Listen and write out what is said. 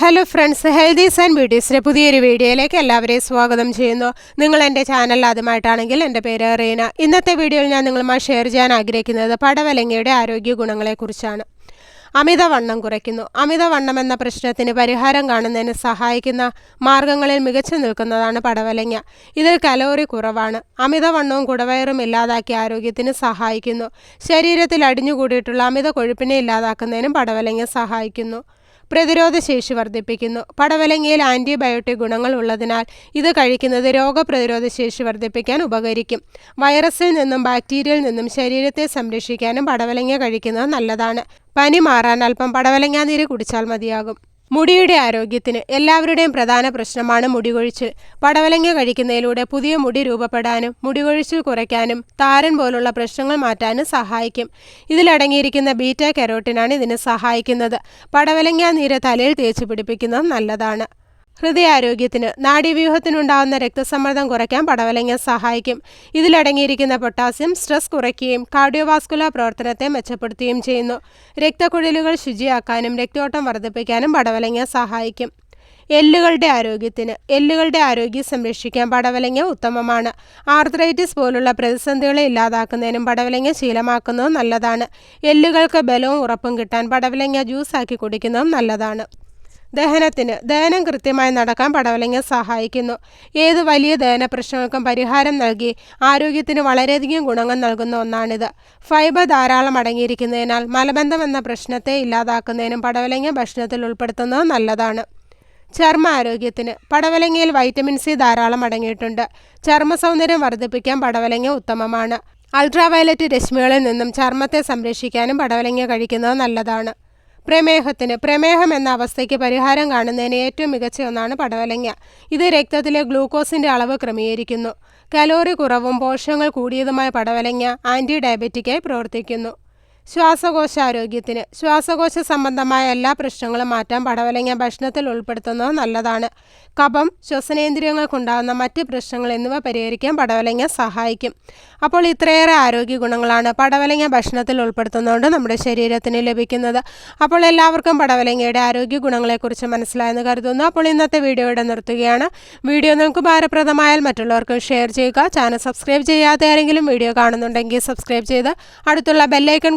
Hello friends healthies and ബ്യൂട്ടീസിന്റെ പുതിയൊരു വീഡിയോയിലേക്ക് എല്ലാവരെയും സ്വാഗതം ചെയ്യുന്നു. നിങ്ങൾ എന്റെ ചാനൽ ആദ്യമായിട്ടാണെങ്കിൽ എന്റെ പേര് റീന. ഇന്നത്തെ വീഡിയോയിൽ ഞാൻ നിങ്ങളുമായി ഷെയർ ചെയ്യാൻ ആഗ്രഹിക്കുന്നത് പടവലങ്ങയുടെ ആരോഗ്യ ഗുണങ്ങളെക്കുറിച്ചാണ് അമിതവണ്ണം കുറയ്ക്കുന്നു. അമിതവണ്ണം എന്ന പ്രശ്നത്തിന് പരിഹാരം കാണുന്നതിന് സഹായിക്കുന്ന മാർഗങ്ങളിൽ മികച്ചു നിൽക്കുന്നതാണ് പടവലങ്ങ. ഇതിൽ കലോറി കുറവാണ്. അമിതവണ്ണവും കുടവയറും ഇല്ലാതാക്കി ആരോഗ്യത്തിന് സഹായിക്കുന്നു. ശരീരത്തിൽ അടിഞ്ഞുകൂടിയിട്ടുള്ള അമിത കൊഴുപ്പിനെ ഇല്ലാതാക്കുന്നതിനും പടവലങ്ങ സഹായിക്കുന്നു. പ്രതിരോധ ശേഷി വർദ്ധിപ്പിക്കുന്നു. പടവലങ്ങയിൽ ആന്റിബയോട്ടിക് ഗുണങ്ങൾ ഉള്ളതിനാൽ ഇത് കഴിക്കുന്നത് രോഗപ്രതിരോധ ശേഷി വർദ്ധിപ്പിക്കാൻ ഉപകരിക്കും. വൈറസിൽ നിന്നും ബാക്ടീരിയയിൽ നിന്നും ശരീരത്തെ സംരക്ഷിക്കാനും പടവലങ്ങ കഴിക്കുന്നത് നല്ലതാണ്. പനി മാറാൻ അല്പം പടവലങ്ങാ നീര് കുടിച്ചാൽ മതിയാകും. മുടിയുടെ ആരോഗ്യത്തിന് എല്ലാവരുടെയും പ്രധാന പ്രശ്നമാണ് മുടികൊഴിച്ചിൽ. പടവലങ്ങ കഴിക്കുന്നതിലൂടെ പുതിയ മുടി രൂപപ്പെടാനും മുടികൊഴിച്ചിൽ കുറയ്ക്കാനും താരൻ പോലുള്ള പ്രശ്നങ്ങൾ മാറ്റാനും സഹായിക്കും. ഇതിലടങ്ങിയിരിക്കുന്ന ബീറ്റ കരോട്ടിനാണ് ഇതിന് സഹായിക്കുന്നത്. പടവലങ്ങ നീര് തലയിൽ തേച്ച് നല്ലതാണ്. ഹൃദയാരോഗ്യത്തിന് നാഡീവ്യൂഹത്തിനുണ്ടാകുന്ന രക്തസമ്മർദ്ദം കുറയ്ക്കാൻ പടവലങ്ങ സഹായിക്കും. ഇതിലടങ്ങിയിരിക്കുന്ന പൊട്ടാസ്യം സ്ട്രെസ് കുറയ്ക്കുകയും കാർഡിയോവാസ്കുലർ പ്രവർത്തനത്തെ മെച്ചപ്പെടുത്തുകയും ചെയ്യുന്നു. രക്തക്കുഴലുകൾ ശുചിയാക്കാനും രക്തയോട്ടം വർദ്ധിപ്പിക്കാനും പടവലങ്ങ സഹായിക്കും. എല്ലുകളുടെ ആരോഗ്യത്തിന് എല്ലുകളുടെ ആരോഗ്യം സംരക്ഷിക്കാൻ പടവലങ്ങ ഉത്തമമാണ്. ആർത്രൈറ്റിസ് പോലുള്ള പ്രതിസന്ധികളെ ഇല്ലാതാക്കുന്നതിനും പടവലങ്ങ ശീലമാക്കുന്നതും നല്ലതാണ്. എല്ലുകൾക്ക് ബലവും ഉറപ്പും കിട്ടാൻ പടവലങ്ങ ജ്യൂസാക്കി കുടിക്കുന്നതും നല്ലതാണ്. ദഹനത്തിന് ദഹനം കൃത്യമായി നടക്കാൻ പടവലങ്ങ സഹായിക്കുന്നു. ഏത് വലിയ ദഹന പ്രശ്നങ്ങൾക്കും പരിഹാരം നൽകി ആരോഗ്യത്തിന് വളരെയധികം ഗുണങ്ങൾ നൽകുന്ന ഒന്നാണിത്. ഫൈബർ ധാരാളം അടങ്ങിയിരിക്കുന്നതിനാൽ മലബന്ധം എന്ന പ്രശ്നത്തെ ഇല്ലാതാക്കുന്നതിനും പടവലങ്ങ ഭക്ഷണത്തിൽ ഉൾപ്പെടുത്തുന്നത് നല്ലതാണ്. ചർമ്മ ആരോഗ്യത്തിന് പടവലങ്ങയിൽ വൈറ്റമിൻ സി ധാരാളം അടങ്ങിയിട്ടുണ്ട്. ചർമ്മ സൗന്ദര്യം വർദ്ധിപ്പിക്കാൻ പടവലങ്ങ ഉത്തമമാണ്. അൾട്രാവയലറ്റ് രശ്മികളിൽ നിന്നും ചർമ്മത്തെ സംരക്ഷിക്കാനും പടവലങ്ങ കഴിക്കുന്നത് നല്ലതാണ്. പ്രമേഹത്തിന് പ്രമേഹം എന്ന അവസ്ഥയ്ക്ക് പരിഹാരം കാണുന്നതിന് ഏറ്റവും മികച്ച ഒന്നാണ് പടവലങ്ങ. ഇത് രക്തത്തിലെ ഗ്ലൂക്കോസിന്റെ അളവ് ക്രമീകരിക്കുന്നു. കലോറി കുറവും പോഷകങ്ങൾ കൂടിയതുമായ പടവലങ്ങ ആന്റി ഡയബറ്റിക്കായി പ്രവർത്തിക്കുന്നു. ശ്വാസകോശാരോഗ്യത്തിന് ശ്വാസകോശ സംബന്ധമായ എല്ലാ പ്രശ്നങ്ങളും മാറ്റാൻ പടവലങ്ങ ഭക്ഷണത്തിൽ ഉൾപ്പെടുത്തുന്നത് നല്ലതാണ്. കഫം ശ്വസനേന്ദ്രിയങ്ങൾക്കുണ്ടാകുന്ന മറ്റ് പ്രശ്നങ്ങൾ എന്നിവ പരിഹരിക്കാൻ പടവലങ്ങ സഹായിക്കും. അപ്പോൾ ഇത്രയേറെ ആരോഗ്യ ഗുണങ്ങളാണ് പടവലങ്ങ ഭക്ഷണത്തിൽ ഉൾപ്പെടുത്തുന്നതുകൊണ്ട് നമ്മുടെ ശരീരത്തിന് ലഭിക്കുന്നത്. അപ്പോൾ എല്ലാവർക്കും പടവലങ്ങയുടെ ആരോഗ്യ ഗുണങ്ങളെക്കുറിച്ച് മനസ്സിലായെന്ന് കരുതുന്നു. അപ്പോൾ ഇന്നത്തെ വീഡിയോ ഇവിടെ നിർത്തുകയാണ്. വീഡിയോ നിങ്ങൾക്ക് ഭാരപ്രദമായാൽ മറ്റുള്ളവർക്കും ഷെയർ ചെയ്യുക. ചാനൽ സബ്സ്ക്രൈബ് ചെയ്യാതെ ആരെങ്കിലും വീഡിയോ കാണുന്നുണ്ടെങ്കിൽ സബ്സ്ക്രൈബ് ചെയ്ത് അടുത്തുള്ള ബെല്ലൈക്കൺ